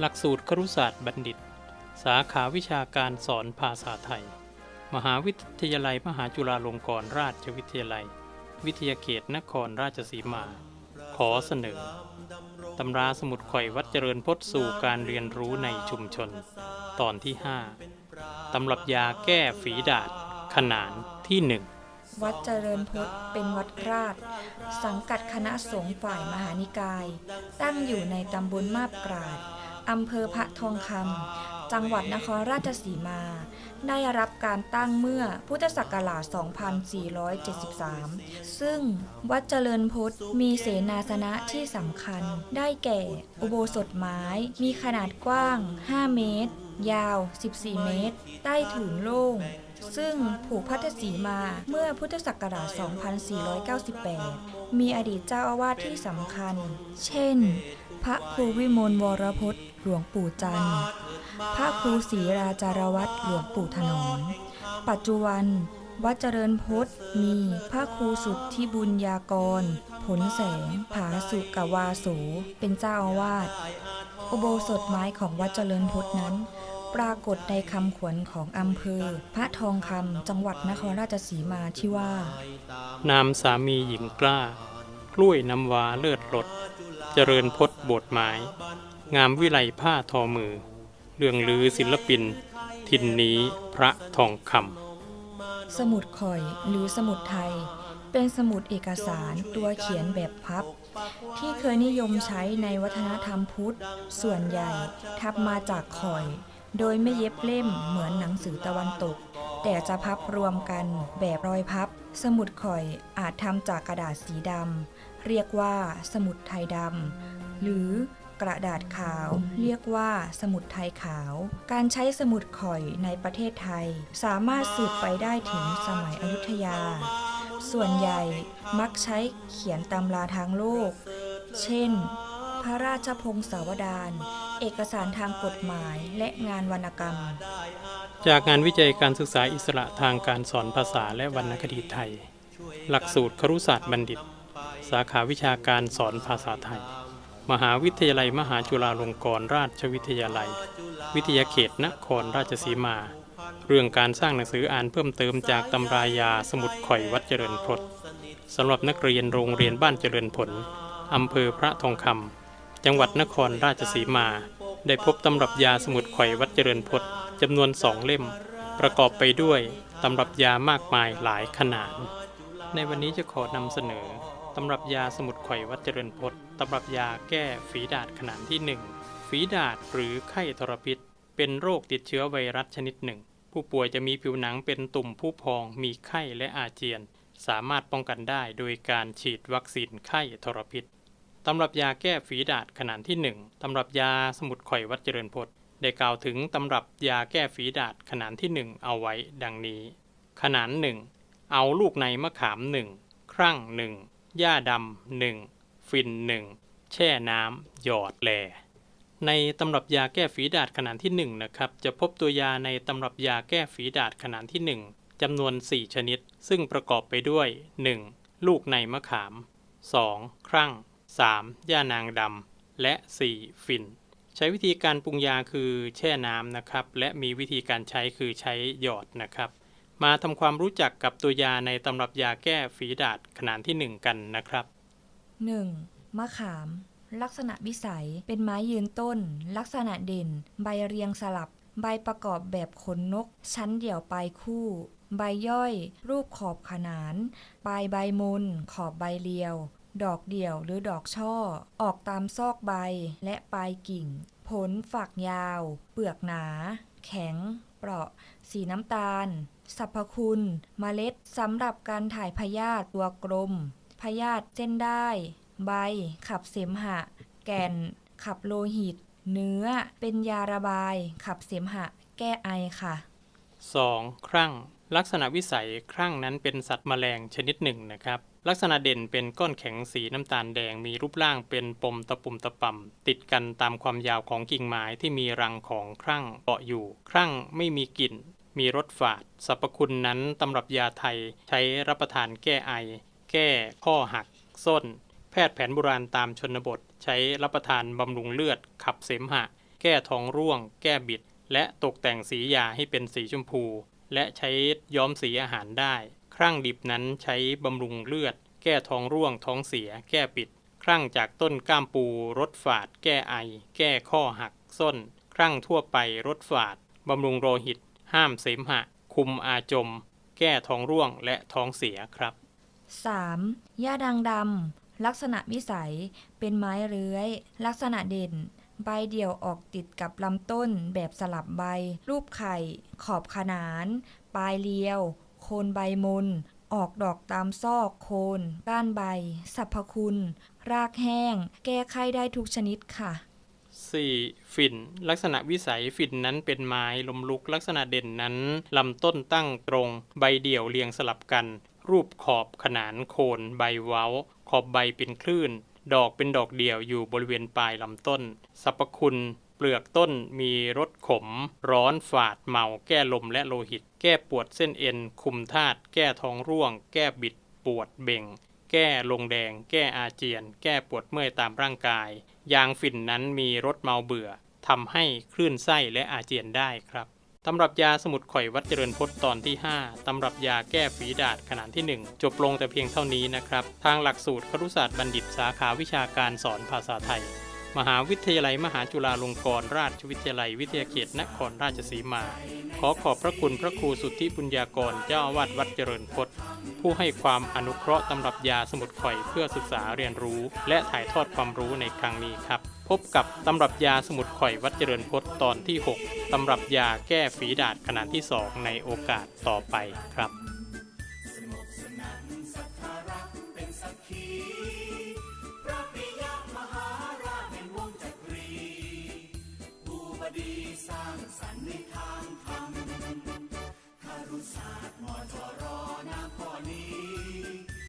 หลักสูตรครุศาสตร์บัณฑิต สาขาวิชาการสอนภาษาไทย มหาวิทยาลัยมหาจุฬาลงกรณราชวิทยาลัย วิทยาเขตนครราชสีมา ขอเสนอ ตำราสมุดข่อยวัดเจริญพจน์สู่การเรียนรู้ในชุมชน ตอนที่ 5 ตำรับยาแก้ฝีดาษขนานที่หนึ่งวัดเจริญพจน์เป็นวัดราช สังกัดคณะสงฆ์ฝ่ายมหานิกาย ตั้งอยู่ในตำบลมาบกราด อำเภอพระทองคำจังหวัดนครราชสีมา ได้รับการตั้งเมื่อพุทธศักราช 2473 ซึ่งวัดเจริญพจน์มีเสนาสนะที่สำคัญ ได้แก่อุโบสถไม้ มีขนาดกว้าง 5 เมตร ยาว 14 เมตร ใต้ถุนโล่งซึ่งผูกพัทสีมาเมื่อพุทธศักราช 2498 มีอดีตเจ้าอาวาสที่สำคัญ เช่น พระครูวิมลวรพจน์ หลวงปู่จันทร์ พระครูศรีราจารวัตรหลวงปู่ถนอม ปัจจุบัน วัดเจริญพจน์มีพระครูสุทธิบุญญากร ผลแสง ผาสุกวาโสเป็นเจ้าอาวาส อุโบสถไม้ของวัดเจริญพจน์นั้น ปรากฏในคำขวัญของอำเภอ พระทองคำจังหวัดนครราชสีมาที่ว่า นามสามีหญิงกล้า กล้วยน้ำวาเลือดรดเจริญพจน์โบทไม้งามวิไลผ้าทอมือ เรื่องลือศิลปิน ทินนี้พระทองคำสมุดข่อยหรือสมุดไทย เป็นสมุดเอกสารตัวเขียนแบบพับ ที่เคยนิยมใช้ในวัฒนธรรมพุทธ ส่วนใหญ่ทับมาจากข่อย โดยไม่เย็บเล่มเหมือนหนังสือตะวันตก แต่จะพับรวมกันแบบรอยพับ สมุดข่อยอาจทำจากกระดาษสีดำเรียกว่าสมุดไทยดำหรือกระดาษขาวเรียกว่าสมุดไทยขาว การใช้สมุดข่อยในประเทศไทย สามารถสืบไปได้ถึงสมัยอยุธยา ส่วนใหญ่มักใช้เขียนตำราทางโลก เช่น พระราชพงศาวดาร เอกสารทางกฎหมายและงานวรรณกรรม จากงานวิจัยการศึกษาอิสระทางการสอนภาษาและวรรณคดีไทย หลักสูตรครุศาสตร์บัณฑิต สาขาวิชาการสอนภาษาไทย มหาวิทยาลัยมหาจุฬาลงกรณราชวิทยาลัย วิทยาเขตนครราชสีมา เรื่องการสร้างหนังสืออ่านเพิ่มเติมจากตำรายาสมุดข่อยวัดเจริญพจน์สำหรับนักเรียนโรงเรียนบ้านเจริญผลอำเภอพระทองคำจังหวัดนครราชสีมา ได้พบตำรับยาสมุดข่อยวัดเจริญพจน์จำนวนสองเล่ม ประกอบไปด้วยตำรับยามากมายหลายขนาด ในวันนี้จะขอนำเสนอตำรับยาสมุดข่อยวัดเจริญพจน์ตำรับยาแก้ฝีดาษขนาดที่ 1 ฝีดาษหรือไข้ทรพิษ เป็นโรคติดเชื้อไวรัสชนิดหนึ่ง ผู้ป่วยจะมีผิวหนังเป็นตุ่มผู้พอง มีไข้และอาเจียน สามารถป้องกันได้โดยการฉีดวัคซีนไข้ทรพิษ ตำรับยาแก้ฝีดาษขนาดที่ 1 ตำรับยาสมุดข่อยวัดเจริญพจน์ได้กล่าวถึงตำรับยาแก้ฝีดาษขนาดที่ 1 เอาไว้ดังนี้ ขนาดหนึ่งเอาลูกในมะขามหนึ่งครั่งหนึ่งหญ้าดำหนึ่งฟินหนึ่งแช่น้ำหยอดแลในตำรับยาแก้ฝีดาษขนาดที่1นะครับจะพบตัวยาในตำรับยาแก้ฝีดาษขนาดที่ 1จำนวน 4 ชนิด ซึ่งประกอบไปด้วย 1. ลูกในมะขาม 2. ครั่ง 3. ย่านางดำและ 4. ฟินใช้วิธีการปรุงยาคือแช่น้ำนะครับ และมีวิธีการใช้คือใช้หยอดนะครับ มาทำความรู้จักกับตัวยาในตำรับยาแก้ฝีดาษขนาดที่ 1 กันนะครับ 1. มะขาม ลักษณะวิสัยเป็นไม้ยืนต้น ลักษณะเด่น ใบเรียงสลับ ใบประกอบแบบขนนก ชั้นเดี่ยวปลายคู่ ใบย่อย รูปขอบขนาน ปลายใบมนขอบใบเรียว ดอกเดี่ยวหรือดอกช่อ ออกตามซอกใบและปลายกิ่ง ผลฝักยาว เปลือกหนา แข็ง เปราะ สีน้ำตาล สรรพคุณเมล็ดสำหรับการถ่ายพยาธิตัวกลม พยาธิเส้นได้ ใบ ขับเสมหะ แก่น ขับโลหิต เนื้อ เป็นยาระบาย ขับเสมหะ แก้ไอค่ะ 2. ครั่ง ลักษณะวิสัยครั่งนั้นเป็นสัตว์แมลงชนิดหนึ่งนะครับ ลักษณะเด่นเป็นก้อนแข็งสีน้ำตาลแดงมีรูปร่างเป็นปมตะปุ่มตะป่ำติดกันตามความยาวของกิ่งไม้ที่มีรังของครั่งเกาะอยู่ ครั่งไม่มีกลิ่น มีรสฝาดสรรพคุณนั้นตำรับยาไทยใช้รับประทานแก้ไอ แก้ข้อหัก ส้น แพทย์แผนโบราณตามชนบท ใช้รับประทานบำรุงเลือด ขับเสมหะ แก้ท้องร่วง แก้บิด และตกแต่งสียาให้เป็นสีชมพู และใช้ย้อมสีอาหารได้ ครั่งดิบนั้นใช้บำรุงเลือด แก้ท้องร่วงท้องเสีย แก้ปิด ครั่งจากต้นก้ามปูรสฝาด แก้ไอ แก้ข้อหัก ส้น ครั่งทั่วไปรสฝาด บำรุงโลหิต ห้ามเสมหะ คุมอาจม แก้ท้องร่วงและท้องเสียครับ 3. หญ้าดังดำลักษณะวิสัย เป็นไม้เลื้อย ลักษณะเด่น ใบเดี่ยวออกติดกับลำต้นแบบสลับใบ รูปไข่ ขอบขนาน ปลายเรียว โคนใบมน ออกดอกตามซอกโคน ก้านใบ สรรพคุณ รากแห้ง แก้ไขได้ทุกชนิดค่ะ 4. ฝิ่น ลักษณะวิสัยฝิ่นนั้นเป็นไม้ลมลุกลักษณะเด่นนั้น ลำต้นตั้งตรง ใบเดี่ยวเรียงสลับกัน รูปขอบขนานโคน ใบเว้า ขอบใบเป็นคลื่น ดอกเป็นดอกเดี่ยวอยู่บริเวณปลายลำต้น สรรพคุณเปลือกต้นมีรสขม ร้อนฝาดเมา แก้ลมและโลหิต แก้ปวดเส้นเอ็น คุมธาตุ แก้ท้องร่วง แก้บิดปวดเบ่ง แก้ลงแดง แก้อาเจียน แก้ปวดเมื่อยตามร่างกาย ยางฝิ่นนั้นมีรสเมาเบื่อทำให้คลื่นไส้และอาเจียนได้ครับ ตำรับยาสมุดข่อยวัดเจริญพจน์ตอนที่ 5 ตำรับยาแก้ฝีดาษขนาดที่ 1 จบลงแต่เพียงเท่านี้นะครับ ทางหลักสูตรครุศาสตร์บัณฑิตสาขาวิชาการสอนภาษาไทย มหาวิทยาลัยมหาจุฬาลงกรณราชวิทยาลัยวิทยาเขตนครราชสีมา ขอขอบพระคุณพระครูสุทธิปุญญากรเจ้าอาวาสวัดเจริญพจน์ผู้ให้ความอนุเคราะห์ตำรับยาสมุดข่อยเพื่อศึกษาเรียนรู้ และถ่ายทอดความรู้ในครั้งนี้ครับ บกับตำรับยาสมุดข่อยวัดเจริญพจน์ตอนที่ 6 ตำรับยาแก้ฝีดาษขนาดที่ 2 ในโอกาสต่อไปครับ